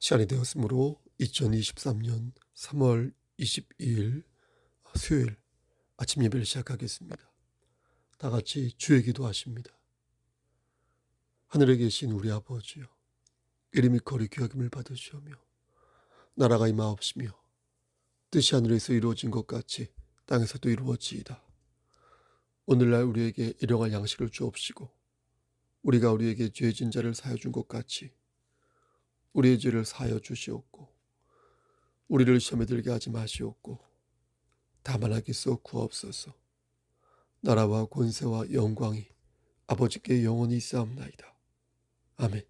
시간이 되었으므로 2023년 3월 22일 수요일 아침 예배를 시작하겠습니다. 다 같이 주의 기도하십니다. 하늘에 계신 우리 아버지여 이름이 거리 귀하김을 받으시오며 나라가 임하옵시며 뜻이 하늘에서 이루어진 것 같이 땅에서도 이루어지이다. 오늘날 우리에게 일용할 양식을 주옵시고 우리가 우리에게 죄진 자를 사여 준 것 같이 우리의 죄를 사여 주시옵고 우리를 시험에 들게 하지 마시옵고 다만 하기서 구하옵소서. 나라와 권세와 영광이 아버지께 영원히 있사옵나이다. 아멘.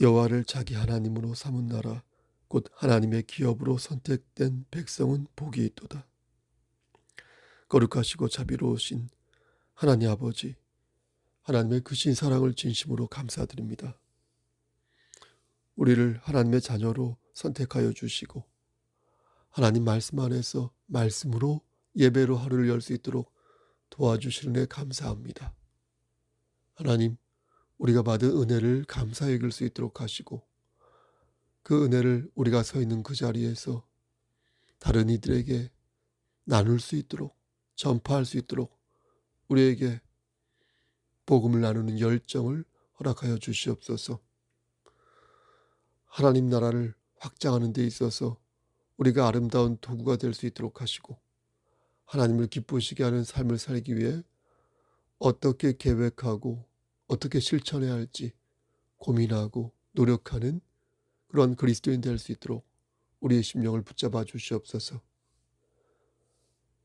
여호와를 자기 하나님으로 삼은 나라 곧 하나님의 기업으로 선택된 백성은 복이 있도다. 거룩하시고 자비로우신 하나님 아버지 하나님의 크신 사랑을 진심으로 감사드립니다. 우리를 하나님의 자녀로 선택하여 주시고 하나님 말씀 안에서 말씀으로 예배로 하루를 열 수 있도록 도와주시는 애 감사합니다. 하나님, 우리가 받은 은혜를 감사히 여길 수 있도록 하시고 그 은혜를 우리가 서 있는 그 자리에서 다른 이들에게 나눌 수 있도록 전파할 수 있도록 우리에게 복음을 나누는 열정을 허락하여 주시옵소서. 하나님 나라를 확장하는 데 있어서 우리가 아름다운 도구가 될 수 있도록 하시고 하나님을 기쁘시게 하는 삶을 살기 위해 어떻게 계획하고 어떻게 실천해야 할지 고민하고 노력하는 그런 그리스도인 될 수 있도록 우리의 심령을 붙잡아 주시옵소서.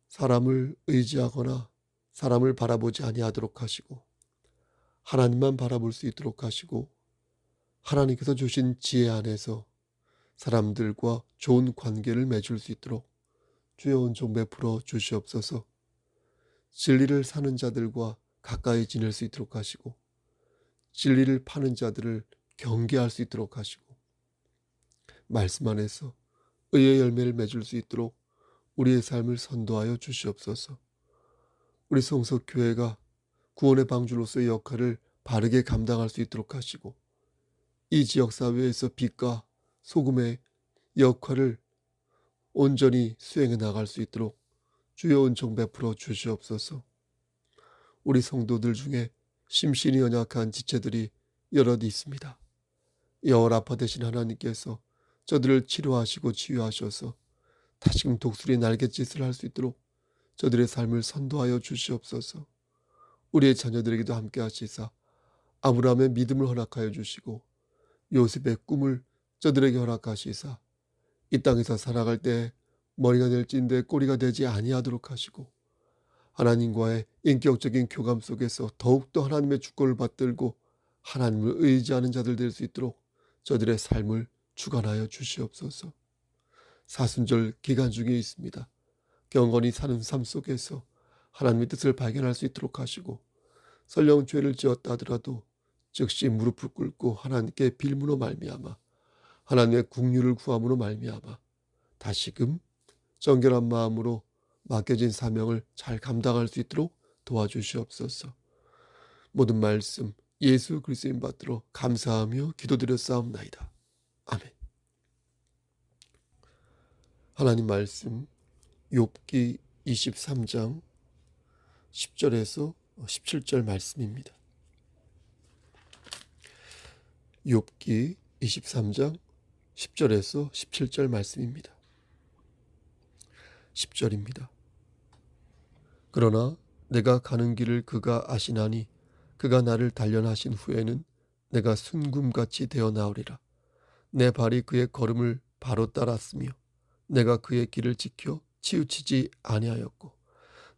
사람을 의지하거나 사람을 바라보지 아니하도록 하시고 하나님만 바라볼 수 있도록 하시고 하나님께서 주신 지혜 안에서 사람들과 좋은 관계를 맺을 수 있도록 주여 은총 베풀어 주시옵소서. 진리를 사는 자들과 가까이 지낼 수 있도록 하시고 진리를 파는 자들을 경계할 수 있도록 하시고 말씀 안에서 의의 열매를 맺을 수 있도록 우리의 삶을 선도하여 주시옵소서. 우리 성석 교회가 구원의 방주로서의 역할을 바르게 감당할 수 있도록 하시고 이 지역 사회에서 빛과 소금의 역할을 온전히 수행해 나갈 수 있도록 주여 은총 베풀어 주시옵소서. 우리 성도들 중에 심신이 연약한 지체들이 여럿 있습니다. 여호라파 되신 하나님께서 저들을 치료하시고 치유하셔서 다시금 독수리 날갯짓을 할 수 있도록 저들의 삶을 선도하여 주시옵소서. 우리의 자녀들에게도 함께 하시사 아브라함의 믿음을 허락하여 주시고 요셉의 꿈을 저들에게 허락하시사 이 땅에서 살아갈 때 머리가 될진데 꼬리가 되지 아니하도록 하시고 하나님과의 인격적인 교감 속에서 더욱더 하나님의 주권을 받들고 하나님을 의지하는 자들 될 수 있도록 저들의 삶을 주관하여 주시옵소서. 사순절 기간 중에 있습니다. 경건히 사는 삶 속에서 하나님의 뜻을 발견할 수 있도록 하시고 설령 죄를 지었다 하더라도 즉시 무릎을 꿇고 하나님께 빌므로 말미암아 하나님의 국류를 구함으로 말미암아 다시금 정결한 마음으로 맡겨진 사명을 잘 감당할 수 있도록 도와주시옵소서. 모든 말씀 예수 그리스도인 받들어 감사하며 기도드렸사옵나이다. 아멘. 하나님 말씀 욥기 23장 10절에서 17절 말씀입니다. 욥기 23장 10절에서 17절 말씀입니다. 10절입니다. 그러나 내가 가는 길을 그가 아시나니 그가 나를 단련하신 후에는 내가 순금같이 되어 나오리라. 내 발이 그의 걸음을 바로 따랐으며 내가 그의 길을 지켜 치우치지 아니하였고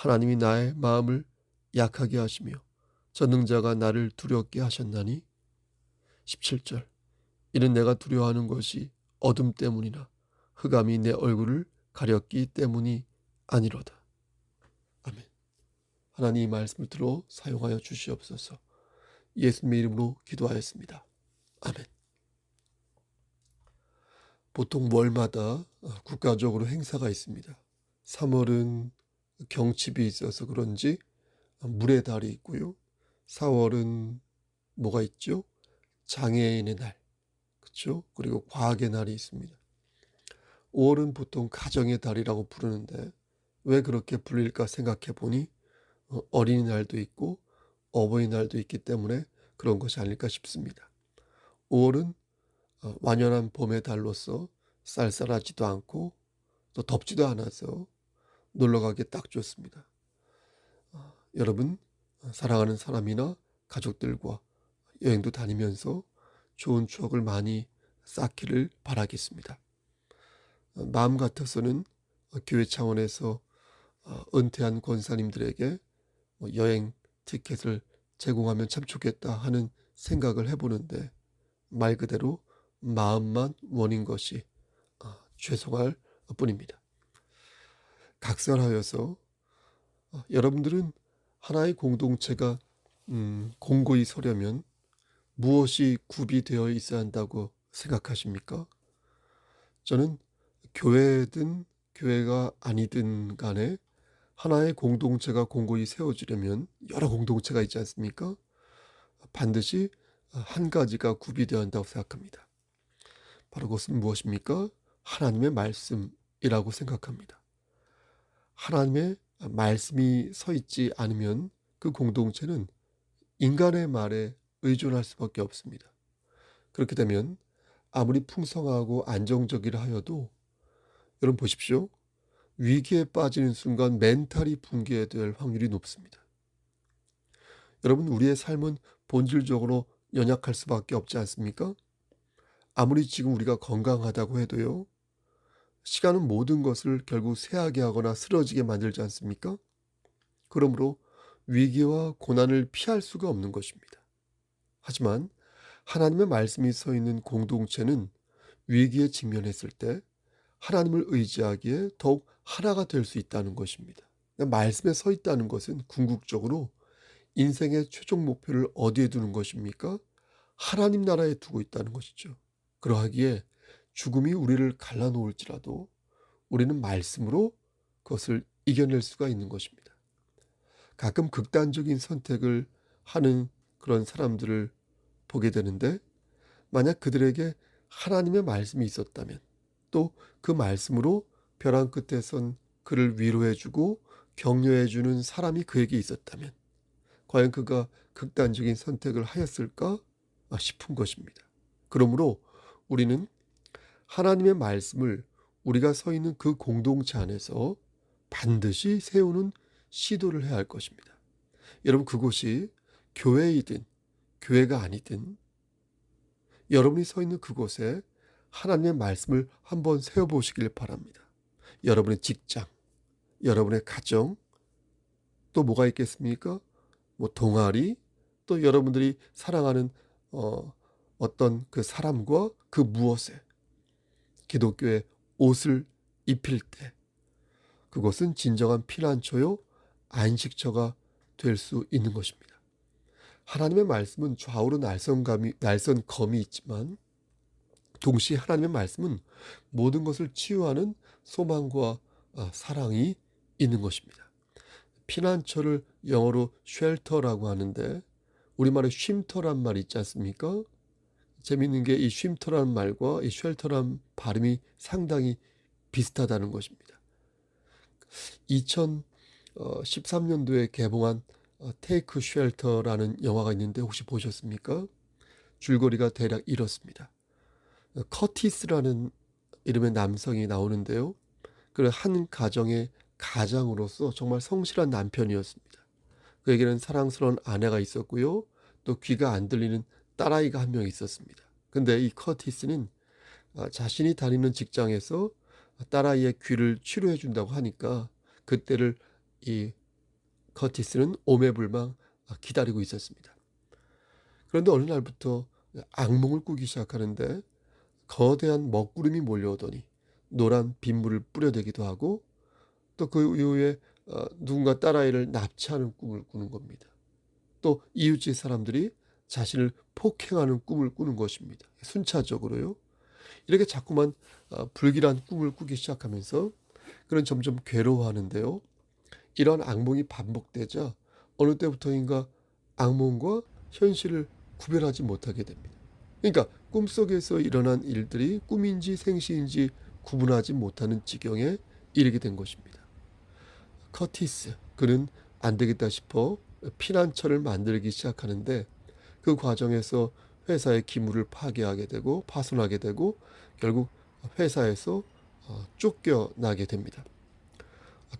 하나님이 나의 마음을 약하게 하시며 전능자가 나를 두렵게 하셨나니 17절 이는 내가 두려워하는 것이 어둠 때문이나 흑암이 내 얼굴을 가렸기 때문이 아니로다. 아멘. 하나님 이 말씀을 들어 사용하여 주시옵소서. 예수님의 이름으로 기도하였습니다. 아멘. 보통 월마다 국가적으로 행사가 있습니다. 3월은 경칩이 있어서 그런지 물의 달이 있고요. 4월은 뭐가 있죠? 장애인의 날. 그렇죠? 그리고 과학의 날이 있습니다. 5월은 보통 가정의 달이라고 부르는데 왜 그렇게 불릴까 생각해 보니 어, 어린이날도 있고 어버이날도 있기 때문에 그런 것이 아닐까 싶습니다. 5월은 어, 완연한 봄의 달로서 쌀쌀하지도 않고 또 덥지도 않아서 놀러 가기 딱 좋습니다. 어, 여러분 사랑하는 사람이나 가족들과 여행도 다니면서 좋은 추억을 많이 쌓기를 바라겠습니다. 어, 마음 같아서는 교회 차원에서 은퇴한 권사님들에게 뭐 여행 티켓을 제공하면 참 좋겠다 하는 생각을 해보는데 말 그대로 마음만 원인 것이 죄송할 뿐입니다. 각설하여서 여러분들은 하나의 공동체가 음, 공고히 서려면 무엇이 구비되어 있어야 한다고 생각하십니까? 저는 교회든 교회가 아니든 간에 하나의 공동체가 공고히 세워지려면 여러 공동체가 있지 않습니까? 반드시 한 가지가 구비되어야 한다고 생각합니다. 바로 그것은 무엇입니까? 하나님의 말씀이라고 생각합니다. 하나님의 말씀이 서 있지 않으면 그 공동체는 인간의 말에 의존할 수밖에 없습니다. 그렇게 되면 아무리 풍성하고 안정적이라 하여도 여러분 보십시오. 위기에 빠지는 순간 멘탈이 붕괴될 확률이 높습니다. 여러분 우리의 삶은 본질적으로 연약할 수밖에 없지 않습니까? 아무리 지금 우리가 건강하다고 해도요. 시간은 모든 것을 결국 쇠하게 하거나 쓰러지게 만들지 않습니까? 그러므로 위기와 고난을 피할 수가 없는 것입니다. 하지만 하나님의 말씀이 서 있는 공동체는 위기에 직면했을 때 하나님을 의지하기에 더욱 하나가 될 수 있다는 것입니다. 말씀에 서 있다는 것은 궁극적으로 인생의 최종 목표를 어디에 두는 것입니까? 하나님 나라에 두고 있다는 것이죠. 그러하기에 죽음이 우리를 갈라놓을지라도 우리는 말씀으로 그것을 이겨낼 수가 있는 것입니다. 가끔 극단적인 선택을 하는 그런 사람들을 보게 되는데 만약 그들에게 하나님의 말씀이 있었다면 또 그 말씀으로 벼랑 끝에 선 그를 위로해주고 격려해주는 사람이 그에게 있었다면 과연 그가 극단적인 선택을 하였을까 싶은 것입니다. 그러므로 우리는 하나님의 말씀을 우리가 서 있는 그 공동체 안에서 반드시 세우는 시도를 해야 할 것입니다. 여러분 그곳이 교회이든 교회가 아니든 여러분이 서 있는 그곳에 하나님의 말씀을 한번 세워보시길 바랍니다. 여러분의 직장, 여러분의 가정, 또 뭐가 있겠습니까? 뭐 동아리, 또 여러분들이 사랑하는 어, 어떤 그 사람과 그 무엇에 기독교의 옷을 입힐 때 그것은 진정한 피난처요 안식처가 될 수 있는 것입니다. 하나님의 말씀은 좌우로 날선감이 날선 검이 있지만 동시에 하나님의 말씀은 모든 것을 치유하는 소망과 아, 사랑이 있는 것입니다. 피난처를 영어로 쉘터라고 하는데 우리말에 쉼터란 말 있지 않습니까? 재미있는 게 이 쉼터라는 말과 이 쉘터란 발음이 상당히 비슷하다는 것입니다. 2013년도에 개봉한 테이크 쉘터라는 영화가 있는데 혹시 보셨습니까? 줄거리가 대략 이렇습니다. 커티스라는 이름의 남성이 나오는데요. 그한 가정의 가장으로서 정말 성실한 남편이었습니다. 그에게는 사랑스러운 아내가 있었고요. 또 귀가 안 들리는 딸아이가 한 명 있었습니다. 근데 이 커티스는 아, 자신이 다니는 직장에서 딸아이의 귀를 치료해 준다고 하니까 그때를 이 커티스는 오매불망 기다리고 있었습니다. 그런데 어느 날부터 악몽을 꾸기 시작하는데 거대한 먹구름이 몰려오더니 노란 빗물을 뿌려대기도 하고 또 그 이후에 어, 누군가 딸아이를 납치하는 꿈을 꾸는 겁니다. 또 이웃집 사람들이 자신을 폭행하는 꿈을 꾸는 것입니다. 순차적으로요. 이렇게 자꾸만 어, 불길한 꿈을 꾸기 시작하면서 그는 점점 괴로워하는데요. 이런 악몽이 반복되자 어느 때부터인가 악몽과 현실을 구별하지 못하게 됩니다. 그러니까 꿈속에서 일어난 일들이 꿈인지 생시인지 구분하지 못하는 지경에 이르게 된 것입니다. 커티스 그는 안 되겠다 싶어 피난처를 만들기 시작하는데 그 과정에서 회사의 기물을 파괴하게 되고 파손하게 되고 결국 회사에서 어, 쫓겨나게 됩니다.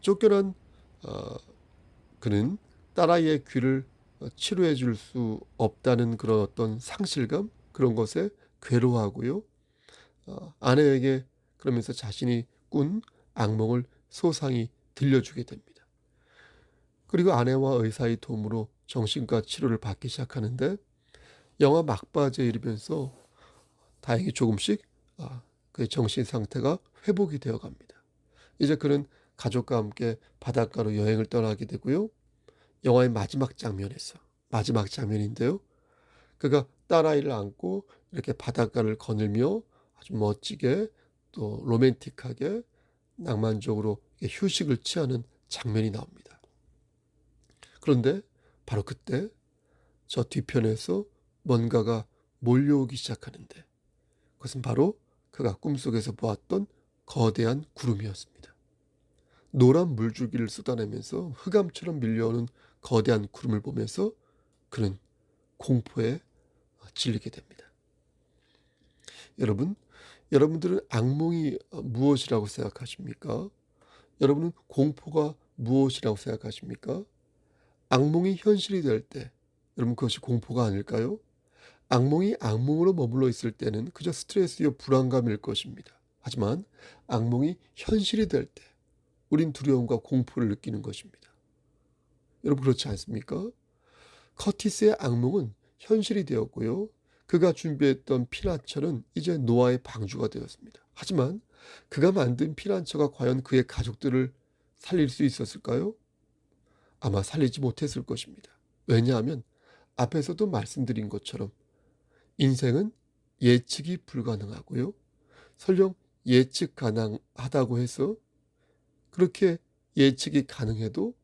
쫓겨난 어, 그는 딸아이의 귀를 치료해 줄 수 없다는 그런 어떤 상실감 그런 것에 괴로워하고요. 어, 아내에게 그러면서 자신이 꾼 악몽을 소상히 들려주게 됩니다. 그리고 아내와 의사의 도움으로 정신과 치료를 받기 시작하는데 영화 막바지에 이르면서 다행히 조금씩 아, 그의 정신 상태가 회복이 되어 갑니다. 이제 그는 가족과 함께 바닷가로 여행을 떠나게 되고요. 영화의 마지막 장면에서 마지막 장면인데요. 그가 딸아이를 안고 이렇게 바닷가를 거닐며 아주 멋지게 또 로맨틱하게 낭만적으로 휴식을 취하는 장면이 나옵니다. 그런데 바로 그때 저 뒤편에서 뭔가가 몰려오기 시작하는데 그것은 바로 그가 꿈속에서 보았던 거대한 구름이었습니다. 노란 물줄기를 쏟아내면서 흑암처럼 밀려오는 거대한 구름을 보면서 그는 공포에 질리게 됩니다. 여러분, 여러분들은 악몽이 무엇이라고 생각하십니까? 여러분은 공포가 무엇이라고 생각하십니까? 악몽이 현실이 될 때, 여러분 그것이 공포가 아닐까요? 악몽이 악몽으로 머물러 있을 때는 그저 스트레스요 불안감일 것입니다. 하지만 악몽이 현실이 될 때, 우린 두려움과 공포를 느끼는 것입니다. 여러분 그렇지 않습니까? 커티스의 악몽은 현실이 되었고요. 그가 준비했던 피난처는 이제 노아의 방주가 되었습니다. 하지만 그가 만든 피난처가 과연 그의 가족들을 살릴 수 있었을까요? 아마 살리지 못했을 것입니다. 왜냐하면 앞에서도 말씀드린 것처럼 인생은 예측이 불가능하고요. 설령 예측 가능하다고 해서 그렇게 예측이 가능해도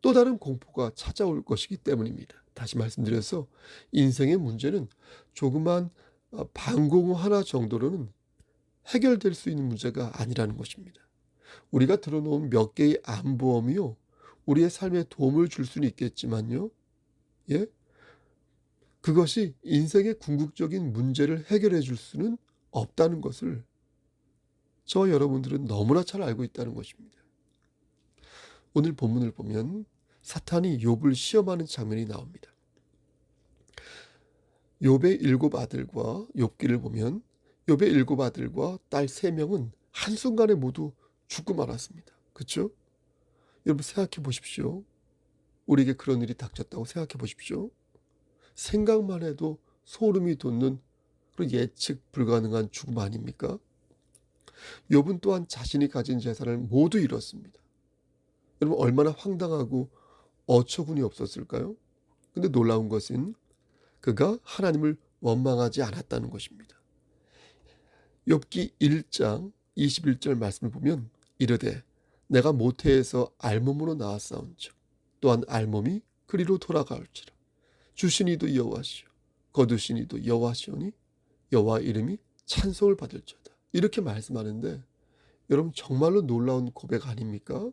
또 다른 공포가 찾아올 것이기 때문입니다. 다시 말씀드려서 인생의 문제는 조그만 어, 방공호 하나 정도로는 해결될 수 있는 문제가 아니라는 것입니다. 우리가 들어놓은 몇 개의 안보험이요. 우리의 삶에 도움을 줄 수는 있겠지만요. 예? 그것이 인생의 궁극적인 문제를 해결해 줄 수는 없다는 것을 저 여러분들은 너무나 잘 알고 있다는 것입니다. 오늘 본문을 보면 사탄이 욥을 시험하는 장면이 나옵니다. 욥의 일곱 아들과 욥기를 보면 욥의 일곱 아들과 딸 세 명은 한순간에 모두 죽고 말았습니다. 그렇죠? 여러분 생각해 보십시오. 우리에게 그런 일이 닥쳤다고 생각해 보십시오. 생각만 해도 소름이 돋는 그런 예측 불가능한 죽음 아닙니까? 욥은 또한 자신이 가진 재산을 모두 잃었습니다. 여러분 얼마나 황당하고 어처구니 없었을까요? 근데 놀라운 것은 그가 하나님을 원망하지 않았다는 것입니다. 욥기 1장 21절 말씀을 보면 이르되 내가 모태에서 알몸으로 나왔사온즉 또한 알몸이 그리로 돌아가올지라 주신이도 여호와시오 거두신이도 여호와시오니 여호와 이름이 찬송을 받을지어다 이렇게 말씀하는데 여러분 정말로 놀라운 고백 아닙니까?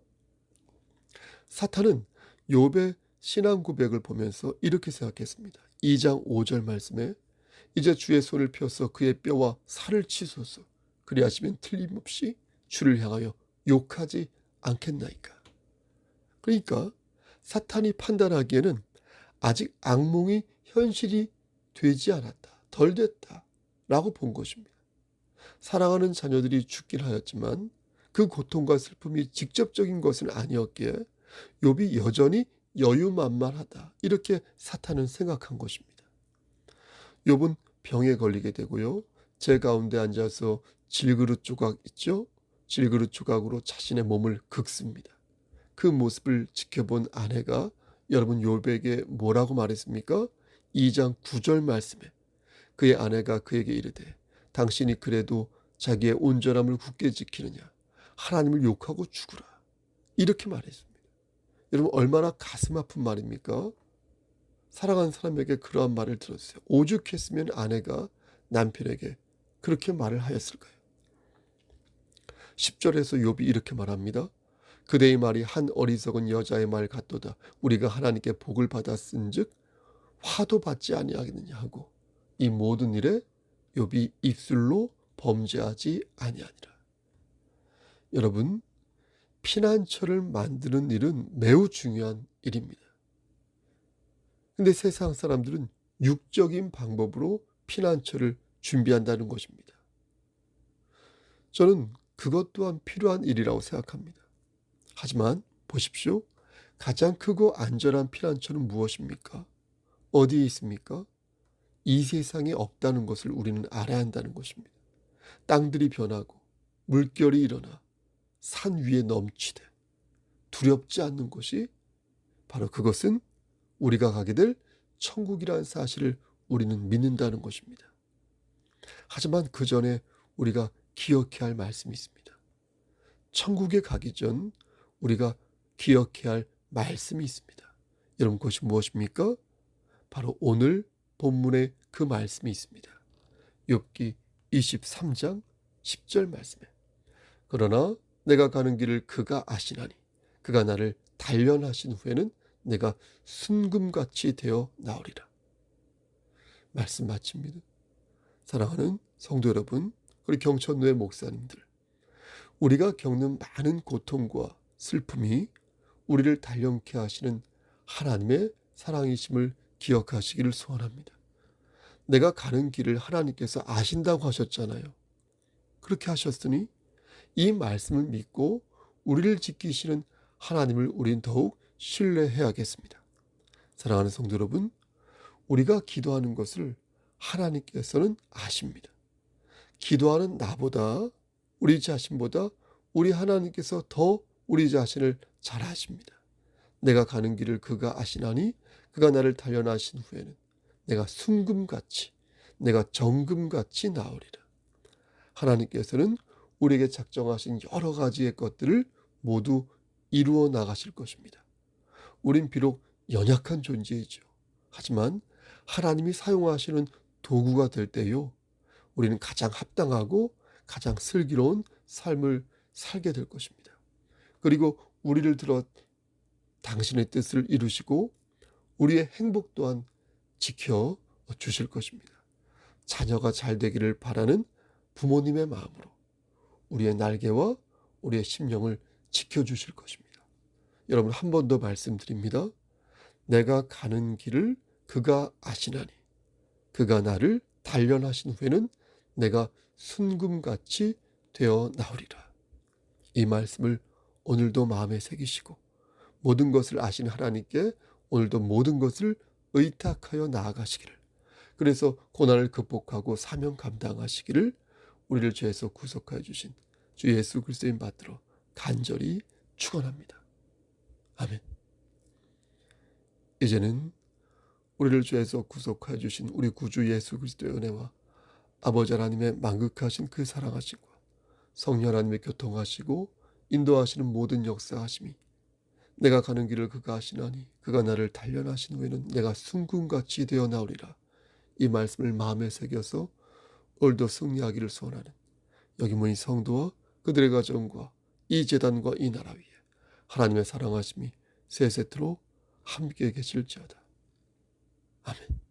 사탄은 욥의 신앙 고백을 보면서 이렇게 생각했습니다. 2장 5절 말씀에 이제 주의 손을 펴서 그의 뼈와 살을 치소서 그리하시면 틀림없이 주를 향하여 욕하지 않겠나이까. 그러니까 사탄이 판단하기에는 아직 악몽이 현실이 되지 않았다. 덜 됐다. 라고 본 것입니다. 사랑하는 자녀들이 죽긴 하였지만 그 고통과 슬픔이 직접적인 것은 아니었기에 욥이 여전히 여유만만하다. 이렇게 사탄은 생각한 것입니다. 욥은 병에 걸리게 되고요. 제 가운데 앉아서 질그릇 조각 있죠? 질그릇 조각으로 자신의 몸을 긁습니다. 그 모습을 지켜본 아내가 여러분 요백에 뭐라고 말했습니까? 2장 9절 말씀에 그의 아내가 그에게 이르되 당신이 그래도 자기의 온전함을 굳게 지키느냐 하나님을 욕하고 죽으라 이렇게 말했습니다. 여러분 얼마나 가슴 아픈 말입니까? 사랑하는 사람에게 그러한 말을 들었어요. 오죽했으면 아내가 남편에게 그렇게 말을 하였을까요? 10절에서 욥이 이렇게 말합니다. 그대의 말이 한 어리석은 여자의 말 같도다. 우리가 하나님께 복을 받았은즉 화도 받지 아니하겠느냐 하고 이 모든 일에 욥이 입술로 범죄하지 아니하니라. 여러분 피난처를 만드는 일은 매우 중요한 일입니다. 근데 세상 사람들은 육적인 방법으로 피난처를 준비한다는 것입니다. 저는 그것 또한 필요한 일이라고 생각합니다. 하지만 보십시오. 가장 크고 안전한 피난처는 무엇입니까? 어디에 있습니까? 이 세상에 없다는 것을 우리는 알아야 한다는 것입니다. 땅들이 변하고 물결이 일어나 산 위에 넘치되 두렵지 않는 것이 바로 그것은 우리가 가게 될 천국이라는 사실을 우리는 믿는다는 것입니다. 하지만 그 전에 우리가 기억해야 할 말씀이 있습니다. 천국에 가기 전 우리가 기억해야 할 말씀이 있습니다. 여러분 그것이 무엇입니까? 바로 오늘 본문에 그 말씀이 있습니다. 욥기 23장 10절 말씀에 그러나 내가 가는 길을 그가 아시나니 그가 나를 단련하신 후에는 내가 순금같이 되어 나오리라. 말씀 마칩니다. 사랑하는 성도 여러분, 우리 경천노의 목사님들, 우리가 겪는 많은 고통과 슬픔이 우리를 단련케 하시는 하나님의 사랑이심을 기억하시기를 소원합니다. 내가 가는 길을 하나님께서 아신다고 하셨잖아요. 그렇게 하셨으니 이 말씀을 믿고 우리를 지키시는 하나님을 우린 더욱 신뢰해야겠습니다. 사랑하는 성도 여러분, 우리가 기도하는 것을 하나님께서는 아십니다. 기도하는 나보다 우리 자신보다 우리 하나님께서 더 우리 자신을 잘 아십니다. 내가 가는 길을 그가 아시나니 그가 나를 단련하신 후에는 내가 순금같이 내가 정금같이 나오리라. 하나님께서는 우리에게 작정하신 여러 가지의 것들을 모두 이루어 나가실 것입니다. 우린 비록 연약한 존재이죠. 하지만 하나님이 사용하시는 도구가 될 때요. 우리는 가장 합당하고 가장 슬기로운 삶을 살게 될 것입니다. 그리고 우리를 들어 당신의 뜻을 이루시고 우리의 행복 또한 지켜 주실 것입니다. 자녀가 잘 되기를 바라는 부모님의 마음으로 우리의 날개와 우리의 심령을 지켜 주실 것입니다. 여러분 한 번 더 말씀드립니다. 내가 가는 길을 그가 아시나니 그가 나를 단련하신 후에는 내가 순금같이 되어 나오리라. 이 말씀을 오늘도 마음에 새기시고 모든 것을 아신 하나님께 오늘도 모든 것을 의탁하여 나아가시기를 그래서 고난을 극복하고 사명 감당하시기를 우리를 죄에서 구속하여 주신 주 예수 그리스도인 받들어 간절히 축원합니다. 아멘. 이제는 우리를 죄에서 구속하여 주신 우리 구주 예수 그리스도의 은혜와 아버지 하나님의 만극하신 그 사랑하심과 성령 하나님의 교통하시고 인도하시는 모든 역사하심이 내가 가는 길을 그가 하시나니 그가 나를 단련하신 후에는 내가 순금같이 되어 나오리라. 이 말씀을 마음에 새겨서 오늘도 승리하기를 소원하는 여기 모인 성도와 그들의 가정과 이 재단과 이 나라 위에 하나님의 사랑하심이 세세토록 함께 계실지어다. 아멘.